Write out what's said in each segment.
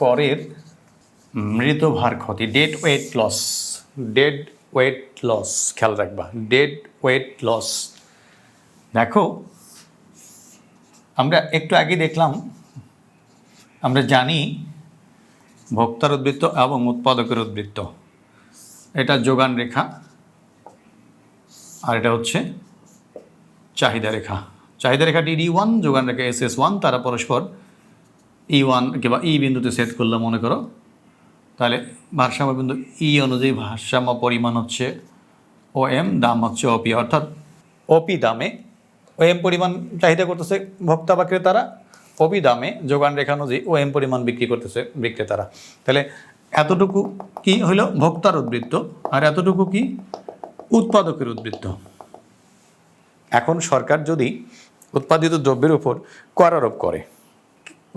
করের মৃত ভার ক্ষতি dead weight loss dead weight loss খেয়াল রাখবা ডেড ওয়েট লস দেখো, আমরা একটু আগে দেখলাম, আমরা জানি ভোক্তার উদ্বৃত্ত এবং উৎপাদকের উদ্বৃত্ত। এটা যোগান রেখা, আর এটা হচ্ছে চাহিদা রেখা। চাহিদা রেখা ডিডি ওয়ান যোগান রেখা এস এস ওয়ান তারা পরস্পর ই ওয়ান কিংবা ই বিন্দুতে সেট করলে মনে করো, তাহলে ভারসাম্য বিন্দু ই অনুযায়ী ভারসাম্য পরিমাণ হচ্ছে ও এম দাম হচ্ছে ওপি অর্থাৎ ওপি দামে ও এম পরিমাণ চাহিদা করতেছে ভোক্তা বা ক্রেতারা ওপি দামে যোগান রেখা অনুযায়ী ও এম পরিমাণ বিক্রি করতেছে বিক্রেতারা। তাহলে এতটুকু কি হলো? ভোক্তার উদ্বৃত্ত। আর এতটুকু কি? উৎপাদকের উদ্বৃত্ত। এখন সরকার যদি উৎপাদিত দ্রব্যের উপর কর আরোপ করে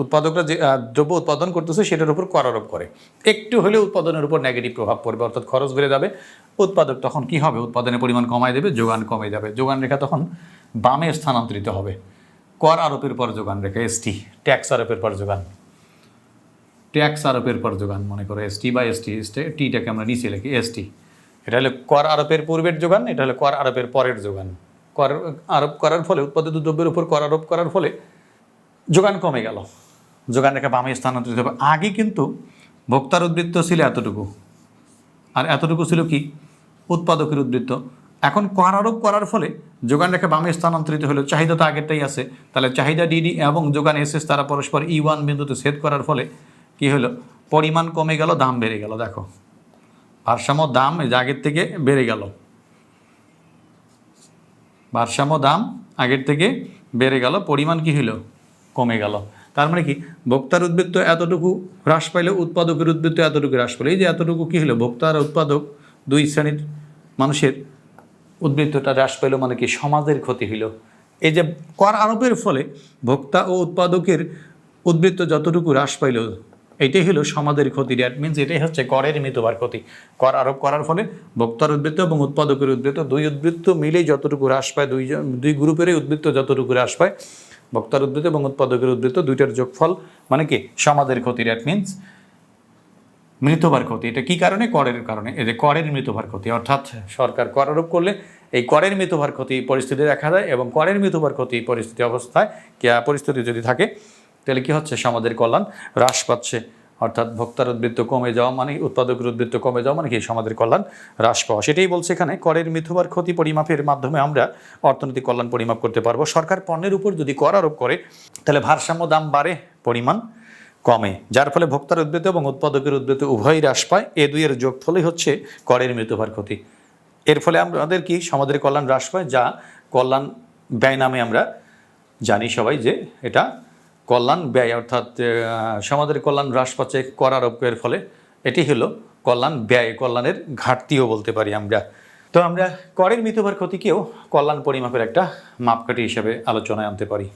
উৎপাদকরা যে দ্রব্য উৎপাদন করতেছে সেটার উপর কর আরোপ করে। একটু হলে উৎপাদনের উপর নেগেটিভ প্রভাব পড়বে, অর্থাৎ খরচ বেড়ে যাবে। উৎপাদক তখন কি হবে? উৎপাদনের পরিমাণ কমায় দেবে, যোগান কমে যাবে। যোগান রেখা তখন বামে স্থানান্তরিত হবে। কর আরোপের পর যোগান রেখা এসটি ট্যাক্স আরোপের পর যোগান। ট্যাক্স আরোপের পর যোগান, মনে করো এসটি বা এসটি টিটাকে আমরা নিচে লিখি এসটি এটা হলো কর আরোপের পূর্বের যোগান, এটা হলো কর আরোপের পরের যোগান। কর আরোপ করার ফলে, উৎপাদিত দ্রব্যের উপর কর আরোপ করার ফলে যোগান কমে গেল। যোগান রেখা বামে স্থানান্তরিত হবে। আগে কিন্তু ভোক্তার উদ্বৃত্ত ছিল এতটুকু। আর এতটুকু ছিল কি? উৎপাদকের উদ্বৃত্ত। এখন কর আরোপ করার ফলে যোগান রেখা বামে স্থানান্তরিত হলো চাহিদা তো আগেরটাই আছে। তাহলে চাহিদা ডিডি এবং যোগান এসএস তারা পরস্পর ই ওয়ান বিন্দুতে সেট করার ফলে কি হলো? পরিমাণ কমে গেল, দাম বেড়ে গেল, দেখো। ভারসাম্য দাম আগের থেকে বেড়ে গেল। ভারসাম্য দাম আগের থেকে বেড়ে গেল, পরিমাণ কি হলো? কমে গেল। তার মানে কি? ভোক্তার উদ্বৃত্ত এতটুকু হ্রাস পাইলে উৎপাদকের উদ্বৃত্ত এতটুকু হ্রাস পাইলে এই যে এতটুকু কী হলো? ভোক্তা আর উৎপাদক দুই শ্রেণির মানুষের উদ্বৃত্তটা হ্রাস পাইল মানে কি সমাজের ক্ষতি হইল। এই যে কর আরোপের ফলে ভোক্তা ও উৎপাদকের উদ্বৃত্ত যতটুকু হ্রাস পাইল, এটাই হলো সমাজের ক্ষতি। দ্যাট মিনস এটাই হচ্ছে করের মৃত্যুবার ক্ষতি। কর আরোপ করার ফলে ভোক্তার উদ্বৃত্ত এবং উৎপাদকের উদ্বৃত্ত দুই উদ্বৃত্ত মিলেই যতটুকু হ্রাস পায় দুই দুই গ্রুপেরই উদ্বৃত্ত যতটুকু হ্রাস পায় ভোক্তার উদ্বৃত্ত এবং উৎপাদকের উদ্ধৃত দুইটার যোগফল মানে কি? সমাজের ক্ষতি দ্যাট মিনস মৃতভার ক্ষতি। এটা কি কারণে? করের কারণে। এই যে করের মৃতভার ক্ষতি, অর্থাৎ সরকার কর আরোপ করলে এই করের মৃতভার ক্ষতি পরিস্থিতি দেখা দেয় এবং করের মৃতভার ক্ষতি পরিস্থিতি অবস্থায় পরিস্থিতি যদি থাকে, তাহলে কী হচ্ছে? সমাজের কল্যাণ হ্রাস পাচ্ছে। অর্থাৎ ভোক্তার উদ্বৃত্ত কমে যাওয়া মানে উৎপাদকের উদ্বৃত্ত কমে যাওয়া মানে কি? সমাজের কল্যাণ হ্রাস পাওয়া। সেটাই বলছে এখানে করের মিথুবার ক্ষতি পরিমাপের মাধ্যমে আমরা অর্থনৈতিক কল্যাণ পরিমাপ করতে পারব। সরকার পণ্যের উপর যদি কর আরোপ করে, তাহলে ভারসাম্য দাম বাড়ে, পরিমাণ কমে, যার ফলে ভোক্তার উদ্বৃত্ত এবং উৎপাদকের উদ্বৃত্ত উভয়ই হ্রাস পায়। এ দুইয়ের যোগ যোগফলই হচ্ছে করের মৃত্যুভার ক্ষতি। এর ফলে আমাদের কি? সমাজের কল্যাণ হ্রাস পায়, যা কল্যাণ ব্যয় নামে আমরা জানি সবাই যে এটা কল্যাণ ব্যয়, অর্থাৎ সমাজের কল্যাণ হ্রাস পাচ্ছে করার আরোপের ফলে এটি হলো কল্যাণ ব্যয়, কল্যাণের ঘাটতিও বলতে পারি আমরা। তো আমরা করের মৃতভার ক্ষতিকেও কল্যাণ পরিমাপের একটা মাপকাঠি হিসেবে আলোচনায় আনতে পারি।